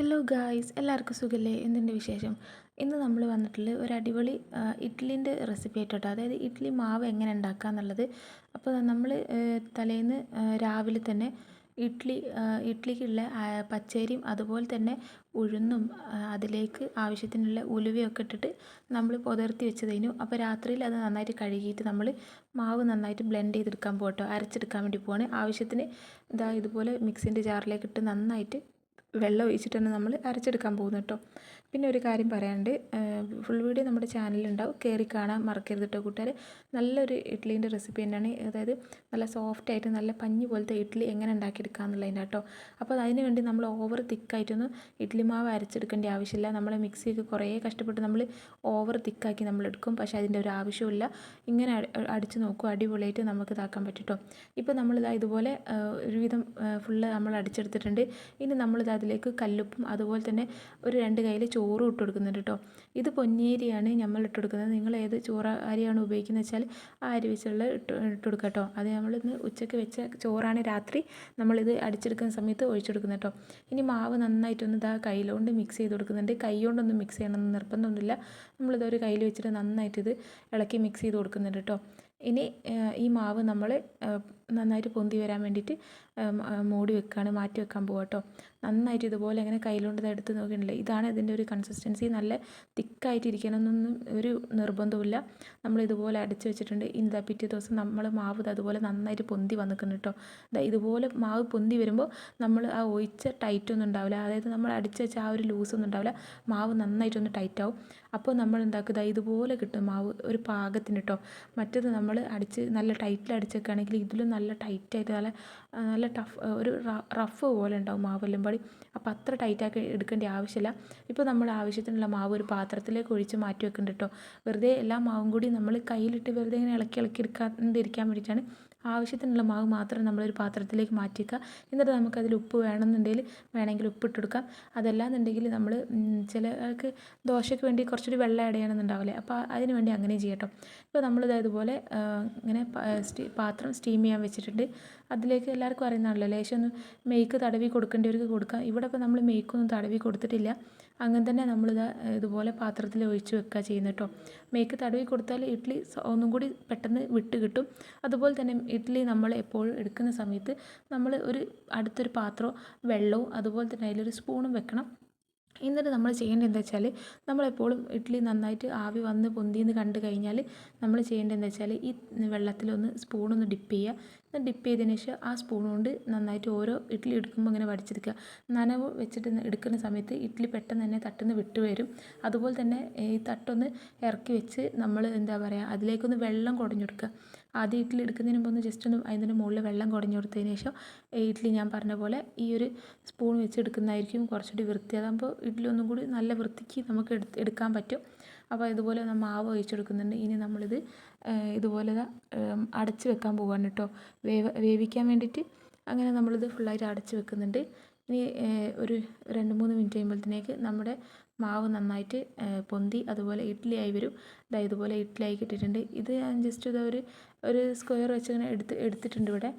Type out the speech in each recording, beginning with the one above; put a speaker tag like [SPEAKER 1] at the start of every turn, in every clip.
[SPEAKER 1] Hello guys എല്ലാവർക്കും സുഖല്ലേ? എന്തിന്റെ വിശേഷം? ഇന്ന് നമ്മൾ വന്നിട്ടുള്ള ഒരു അടിപൊളി ഇഡ്ഡലിന്റെ റെസിപ്പി ആയിട്ടോ അതായത് ഇഡ്ഡലി മാവ് എങ്ങനെ ഉണ്ടാക്കുക എന്നുള്ളത് അപ്പോൾ നമ്മൾ തലേന്ന് രാവിലെ തന്നെ ഇഡ്ഡലി ഇഡ്ഡലിക്കുള്ള പച്ചരിയും അതുപോലെ തന്നെ ഉഴുന്നും അതിലേക്ക് ആവശ്യത്തിനുള്ള ഉലുവയൊക്കെ ഇട്ടിട്ട് നമ്മൾ പുതിർത്തി വെച്ചതിനു അപ്പോൾ രാത്രിയിൽ അത് നന്നായിട്ട് കഴുകിയിട്ട് നമ്മൾ മാവ് നന്നായിട്ട് ബ്ലെൻഡ് ചെയ്തെടുക്കാൻ പോകട്ടോ. അരച്ചെടുക്കാൻ വേണ്ടി പോവാണ്. ആവശ്യത്തിന് ഇതാ ഇതുപോലെ മിക്സിന്റെ ജാറിലേക്ക് ഇട്ട് നന്നായിട്ട് വെള്ളം ഒഴിച്ചിട്ടാണ് നമ്മൾ അരച്ചെടുക്കാൻ പോകുന്നത് കേട്ടോ. പിന്നെ ഒരു കാര്യം പറയാണ്ട് ഫുൾ വീഡിയോ നമ്മുടെ ചാനലിലുണ്ടാവും കയറി കാണാൻ മറക്കരുത് കേട്ടോ കൂട്ടുകാർ നല്ലൊരു ഇഡ്ഡലീന്റെ റെസിപ്പി തന്നെയാണ്. അതായത് നല്ല സോഫ്റ്റ് ആയിട്ട് നല്ല പഞ്ഞി പോലത്തെ ഇഡ്ഡലി എങ്ങനെ ഉണ്ടാക്കിയെടുക്കുക എന്നുള്ളതിന്റെ കേട്ടോ. അപ്പോൾ അതിന് വേണ്ടി നമ്മൾ ഓവർ തിക്കായിട്ടൊന്നും ഇഡ്ഡലി മാവ് അരച്ചെടുക്കേണ്ട ആവശ്യമില്ല. നമ്മൾ മിക്സിയൊക്കെ കുറേ കഷ്ടപ്പെട്ട് നമ്മൾ ഓവർ തിക്കാക്കി നമ്മൾ എടുക്കും. പക്ഷേ അതിന്റെ ഒരു ആവശ്യമില്ല ഇങ്ങനെ അടിച്ച് നോക്കും. അടിപൊളിയായിട്ട് നമുക്ക് ഇതാക്കാൻ പറ്റും കേട്ടോ. ഇപ്പോൾ നമ്മളിതാ ഇതുപോലെ ഒരുവിധം ഫുള്ള് നമ്മൾ അടിച്ചെടുത്തിട്ടുണ്ട്. ഇനി നമ്മളിത് അതിലേക്ക് കല്ലുപ്പും അതുപോലെ തന്നെ ഒരു രണ്ട് കയ്യിൽ ചോറും ഇട്ട് കൊടുക്കുന്നുണ്ട് കേട്ടോ. ഇത് പൊന്നിയരിയാണ് നമ്മൾ ഇട്ട് കൊടുക്കുന്നത്. നിങ്ങൾ ഏത് ചോറ അരിയാണ് ഉപയോഗിക്കുന്നത് വെച്ചാൽ ആ അരി വെച്ചുള്ള ഇട്ട് ഇട്ട് കൊടുക്കുക കേട്ടോ. അത് നമ്മളിന്ന് ഉച്ചയ്ക്ക് വെച്ച ചോറാണ് രാത്രി നമ്മളിത് അടിച്ചെടുക്കുന്ന സമയത്ത് ഒഴിച്ചു കൊടുക്കുന്നത് കേട്ടോ. ഇനി മാവ് നന്നായിട്ടൊന്ന് ഇതാ കയ്യിലുകൊണ്ട് മിക്സ് ചെയ്ത് കൊടുക്കുന്നുണ്ട്. കൈ കൊണ്ടൊന്നും മിക്സ് ചെയ്യണമെന്ന് നിർബന്ധമൊന്നുമില്ല. നമ്മളിത് ഒരു കയ്യിൽ വെച്ചിട്ട് നന്നായിട്ട് ഇത് ഇളക്കി മിക്സ് ചെയ്ത് കൊടുക്കുന്നുണ്ട് കേട്ടോ. ഇനി ഈ മാവ് നമ്മൾ നന്നായിട്ട് പൊന്തി വരാൻ വേണ്ടിയിട്ട് മൂടി വെക്കുകയാണ് മാറ്റി വെക്കാൻ പോകാം കേട്ടോ നന്നായിട്ട് ഇതുപോലെ ഇങ്ങനെ കയ്യിലുകൊണ്ട് എടുത്ത് നോക്കിയിട്ടില്ല? ഇതാണ് ഇതിന്റെ ഒരു കൺസിസ്റ്റൻസി നല്ല തിക്കായിട്ട് ഇരിക്കണമെന്നൊന്നും ഒരു നിർബന്ധമില്ല നമ്മൾ ഇതുപോലെ അടച്ചു വെച്ചിട്ടുണ്ട്. ഇതാ പിറ്റേ ദിവസം നമ്മൾ മാവ് അതുപോലെ നന്നായിട്ട് പൊന്തി വന്നിക്കുന്നു കേട്ടോ ഇതുപോലെ മാവ് പൊന്തി വരുമ്പോൾ നമ്മൾ ആ ഒഴിച്ച ടൈറ്റ് ഒന്നും ഉണ്ടാവില്ല. അതായത് നമ്മൾ അടിച്ചു വെച്ച ആ ഒരു ലൂസ് ഒന്നും ഉണ്ടാവില്ല. മാവ് നന്നായിട്ടൊന്ന് ടൈറ്റ് ആവും. അപ്പോൾ നമ്മൾ എന്താക്കുക ഇതുപോലെ കിട്ടും മാവ് ഒരു പാകത്തിന് കേട്ടോ മറ്റേത് നമ്മൾ അടിച്ച് നല്ല ടൈറ്റിൽ അടിച്ചൊക്കെയാണെങ്കിൽ ഇതിലും നല്ല ടൈറ്റായിട്ട് നല്ല നല്ല ടഫ് ഒരു റഫ് പോലെ ഉണ്ടാവും മാവെല്ലാം എല്ലുംപാടി അപ്പോൾ അത്ര ടൈറ്റാക്കി എടുക്കേണ്ട ആവശ്യമില്ല. ഇപ്പോൾ നമ്മൾ ആവശ്യത്തിനുള്ള മാവ് ഒരു പാത്രത്തിലേക്ക് ഒഴിച്ച് മാറ്റി വെക്കുന്നുണ്ട് കേട്ടോ വെറുതെ എല്ലാ മാവും കൂടി നമ്മൾ കയ്യിലിട്ട് വെറുതെ ഇങ്ങനെ ഇളക്കി ഇളക്കി എടുക്കാതിരിക്കാൻ വേണ്ടിയിട്ടാണ് ആവശ്യത്തിനുള്ള മാവ് മാത്രം നമ്മളൊരു പാത്രത്തിലേക്ക് മാറ്റി വെക്കുക എന്നിട്ട് നമുക്കതിൽ ഉപ്പ് വേണമെന്നുണ്ടെങ്കിൽ വേണമെങ്കിൽ ഉപ്പ് ഇട്ട് കൊടുക്കാം അതല്ലാന്നുണ്ടെങ്കിൽ നമ്മൾ ചിലർക്ക് ദോശയ്ക്ക് വേണ്ടി കുറച്ചൊരു വെള്ളം ആഡ് അപ്പോൾ അതിന് വേണ്ടി അങ്ങനെ ചെയ്യട്ടോ. ഇപ്പോൾ നമ്മളിത് ഇതുപോലെ ഇങ്ങനെ പാത്രം സ്റ്റീം ചെയ്യാൻ വെച്ചിട്ടുണ്ട്. അതിലേക്ക് എല്ലാവർക്കും അറിയുന്നതാണല്ലോ ലേശം ഒന്ന് മെയ്ക്ക് തടവി കൊടുക്കേണ്ടവർക്ക് കൊടുക്കാം. ഇവിടെ ഇപ്പോൾ നമ്മൾ മെയ്ക്കൊന്നും തടവി കൊടുത്തിട്ടില്ല. അങ്ങനെ തന്നെ നമ്മളിത് ഇതുപോലെ പാത്രത്തിൽ ഒഴിച്ച് വെക്കുക ചെയ്യുന്നത് കേട്ടോ മേക്ക് തടവി കൊടുത്താൽ ഇഡ്ഡലി ഒന്നും കൂടി പെട്ടെന്ന് വിട്ട് കിട്ടും. അതുപോലെ തന്നെ ഇഡ്ഡലി നമ്മൾ എപ്പോഴും എടുക്കുന്ന സമയത്ത് നമ്മൾ ഒരു അടുത്തൊരു പാത്രവും വെള്ളവും അതുപോലെ തന്നെ അതിലൊരു സ്പൂണും വെക്കണം. എന്നിട്ട് നമ്മൾ ചെയ്യേണ്ടത് എന്താ വെച്ചാൽ നമ്മളെപ്പോഴും ഇഡ്ഡലി നന്നായിട്ട് ആവി വന്ന് പൊന്തിയെന്ന് കണ്ടു കഴിഞ്ഞാൽ നമ്മൾ ചെയ്യേണ്ടത് എന്താ വെച്ചാൽ ഈ വെള്ളത്തിലൊന്ന് സ്പൂണൊന്ന് ഡിപ്പ് ചെയ്യുക. എന്നിട്ട് ഡിപ്പ് ചെയ്തതിന് ശേഷം ആ സ്പൂൺ കൊണ്ട് നന്നായിട്ട് ഓരോ ഇഡ്ഡലി എടുക്കുമ്പോൾ ഇങ്ങനെ വടിച്ചെടുക്കുക. നനവ് വെച്ചിട്ട് എടുക്കുന്ന സമയത്ത് ഇഡ്ഡലി പെട്ടെന്ന് തന്നെ തട്ടുന്ന വിട്ട് വരും. അതുപോലെ തന്നെ ഈ തട്ടൊന്ന് ഇറക്കി വെച്ച് നമ്മൾ എന്താ പറയുക അതിലേക്കൊന്ന് വെള്ളം കുടഞ്ഞെടുക്കുക ആദ്യം ഇഡ്ഡലി എടുക്കുന്നതിന് മുമ്പ് ഒന്ന് ജസ്റ്റ് ഒന്ന് അതിന്റെ മുകളിൽ വെള്ളം കുടഞ്ഞു കൊടുത്തതിന് ശേഷം ഇഡ്ഡലി ഞാൻ പറഞ്ഞ പോലെ ഈ ഒരു സ്പൂൺ വെച്ച് എടുക്കുന്നതായിരിക്കും കുറച്ചുകൂടി വൃത്തി അതാകുമ്പോൾ ഇഡ്ഡലി ഒന്നും കൂടി നല്ല വൃത്തിക്ക് നമുക്ക് എടുക്കാൻ പറ്റും. അപ്പോൾ ഇതുപോലെ മാവ് ഒഴിച്ചെടുക്കുന്നുണ്ട്. ഇനി നമ്മളിത് ഇതുപോലെ അടച്ച് വെക്കാൻ പോവാണ് കേട്ടോ. വേവ വേവിക്കാൻ വേണ്ടിയിട്ട് അങ്ങനെ നമ്മളിത് ഫുള്ളായിട്ട് അടച്ച് വെക്കുന്നുണ്ട്. ഇനി ഒരു രണ്ട് മൂന്ന് മിനിറ്റ് കഴിയുമ്പോഴത്തേക്ക് നമ്മുടെ മാവ് നന്നായിട്ട് പൊന്തി അതുപോലെ ഇഡ്ഡലി ആയി വരും. ഇതാ ഇതുപോലെ ഇഡ്ഡലി ആയി കിട്ടിയിട്ടുണ്ട്. ഇത് ഞാൻ ജസ്റ്റ് ഇതൊരു ഒരു സ്ക്വയർ വെച്ച് ഇങ്ങനെ എടുത്ത് എടുത്തിട്ടുണ്ട് ഇവിടെ.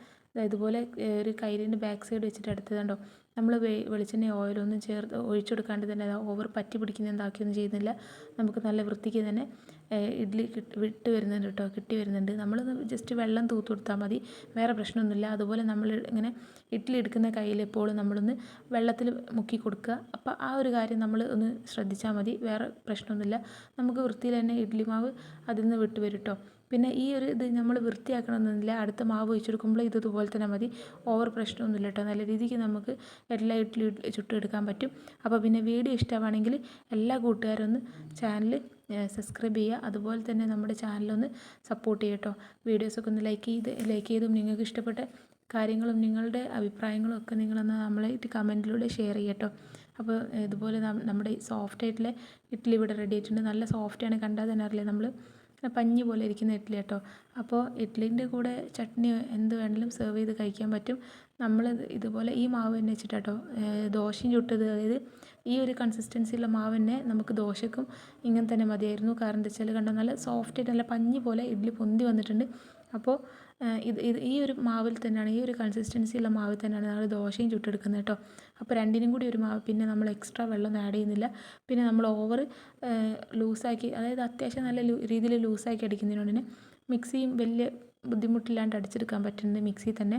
[SPEAKER 1] ഇതുപോലെ ഒരു കയ്യിലിന്റെ ബാക്ക് സൈഡ് വെച്ചിട്ട് എടുത്തതുണ്ടോ നമ്മൾ വെളിച്ചെണ്ണ ഓയിലൊന്നും ചേർത്ത് ഒഴിച്ചു കൊടുക്കാണ്ട് തന്നെ ഓവർ പറ്റി പിടിക്കുന്ന എന്താക്കിയൊന്നും ചെയ്യുന്നില്ല. നമുക്ക് നല്ല വൃത്തിക്ക് തന്നെ ഇഡ്ഡലി വിട്ട് വരുന്നുണ്ട് കേട്ടോ കിട്ടി വരുന്നുണ്ട്. നമ്മൾ ജസ്റ്റ് വെള്ളം തൂത്ത് കൊടുത്താൽ മതി. വേറെ പ്രശ്നമൊന്നുമില്ല. അതുപോലെ നമ്മൾ ഇങ്ങനെ ഇഡ്ഡലി എടുക്കുന്ന കയ്യിൽ എപ്പോഴും നമ്മളൊന്ന് വെള്ളത്തിൽ മുക്കി കൊടുക്കുക. അപ്പോൾ ആ ഒരു കാര്യം നമ്മൾ ഒന്ന് ശ്രദ്ധിച്ചാൽ മതി. വേറെ പ്രശ്നമൊന്നുമില്ല. നമുക്ക് വൃത്തിയിൽ തന്നെ ഇഡ്ഡലി മാവ് അതിൽ നിന്ന് വിട്ട് വരും കേട്ടോ. പിന്നെ ഈ ഒരു ഇത് നമ്മൾ വൃത്തിയാക്കണമെന്നില്ല. അടുത്ത മാവ് ഒഴിച്ചെടുക്കുമ്പോൾ ഇത് ഇതുപോലെ തന്നെ മതി. ഓവർ പ്രശ്നമൊന്നുമില്ല കേട്ടോ. നല്ല രീതിക്ക് നമുക്ക് എല്ലാ ഇഡ്ഡലി ചുട്ടെടുക്കാൻ പറ്റും. അപ്പോൾ പിന്നെ വീഡിയോ ഇഷ്ടമാണെങ്കിൽ എല്ലാ കൂട്ടുകാരും ഒന്ന് ചാനൽ സബ്സ്ക്രൈബ് ചെയ്യുക. അതുപോലെ തന്നെ നമ്മുടെ ചാനലൊന്ന് സപ്പോർട്ട് ചെയ്യുക കേട്ടോ. വീഡിയോസൊക്കെ ഒന്ന് ലൈക്ക് ചെയ്ത് ലൈക്ക് ചെയ്തും നിങ്ങൾക്ക് ഇഷ്ടപ്പെട്ട കാര്യങ്ങളും നിങ്ങളുടെ അഭിപ്രായങ്ങളും ഒക്കെ നിങ്ങളൊന്ന് നമ്മളായിട്ട് കമന്റിലൂടെ ഷെയർ ചെയ്യട്ടോ അപ്പോൾ ഇതുപോലെ നമ്മുടെ സോഫ്റ്റ് ആയിട്ടുള്ള ഇഡ്ഡലി ഇവിടെ റെഡി ആയിട്ടുണ്ട്. നല്ല സോഫ്റ്റാണ് കണ്ടാൽ തന്നെ അറിയില്ലേ നമ്മൾ പഞ്ഞി പോലെ ഇരിക്കുന്ന ഇഡ്ഡലി കേട്ടോ. അപ്പോൾ ഇഡ്ഡലിന്റെ കൂടെ ചട്നി എന്ത് വേണമെങ്കിലും സെർവ് ചെയ്ത് കഴിക്കാൻ പറ്റും. നമ്മൾ ഇതുപോലെ ഈ മാവ് തന്നെ വെച്ചിട്ട് കേട്ടോ. ദോശയും ചുട്ടത്. അതായത് ഈ ഒരു കൺസിസ്റ്റൻസിയുള്ള മാവ് തന്നെ നമുക്ക് ദോശക്കും ഇങ്ങനെ തന്നെ മതിയായിരുന്നു. കാരണം എന്താ വെച്ചാൽ കണ്ടോ നല്ല സോഫ്റ്റ് ആയിട്ട് നല്ല പഞ്ഞി പോലെ ഇഡ്ഡലി പൊന്തി വന്നിട്ടുണ്ട്. അപ്പോൾ ഇത് ഇത് ഈ ഒരു മാവിൽ തന്നെയാണ് ഈ ഒരു കൺസിസ്റ്റൻസി ഉള്ള മാവിൽ തന്നെയാണ് നമ്മൾ ദോശയും ചുട്ടെടുക്കുന്നത് കേട്ടോ. അപ്പോൾ രണ്ടിനും കൂടി ഒരു മാവ് പിന്നെ നമ്മൾ എക്സ്ട്രാ വെള്ളം ആഡ് ചെയ്യുന്നില്ല. പിന്നെ നമ്മൾ ഓവർ ലൂസാക്കി അതായത് അത്യാവശ്യം നല്ല രീതിയിൽ ലൂസാക്കി അടിക്കുന്നതിനോട് തന്നെ മിക്സിയും വലിയ ബുദ്ധിമുട്ടില്ലാണ്ട് അടിച്ചെടുക്കാൻ പറ്റുന്നത് മിക്സി തന്നെ.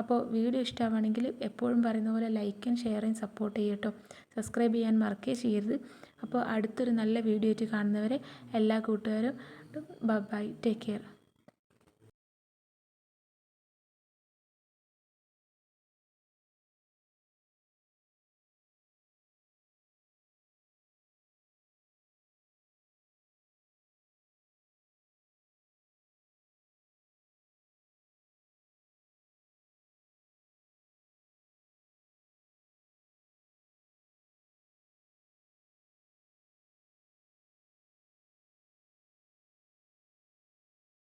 [SPEAKER 1] അപ്പോൾ വീഡിയോ ഇഷ്ടമാണെങ്കിൽ എപ്പോഴും പറയുന്ന പോലെ ലൈക്കും ഷെയറും സപ്പോർട്ട് ചെയ്യട്ടോ സബ്സ്ക്രൈബ് ചെയ്യാൻ മറക്കേ ചെയ്യരുത്. അപ്പോൾ അടുത്തൊരു നല്ല വീഡിയോ ആയിട്ട് കാണുന്നവരെ എല്ലാ കൂട്ടുകാരും ബൈ ടേക്ക് കെയർ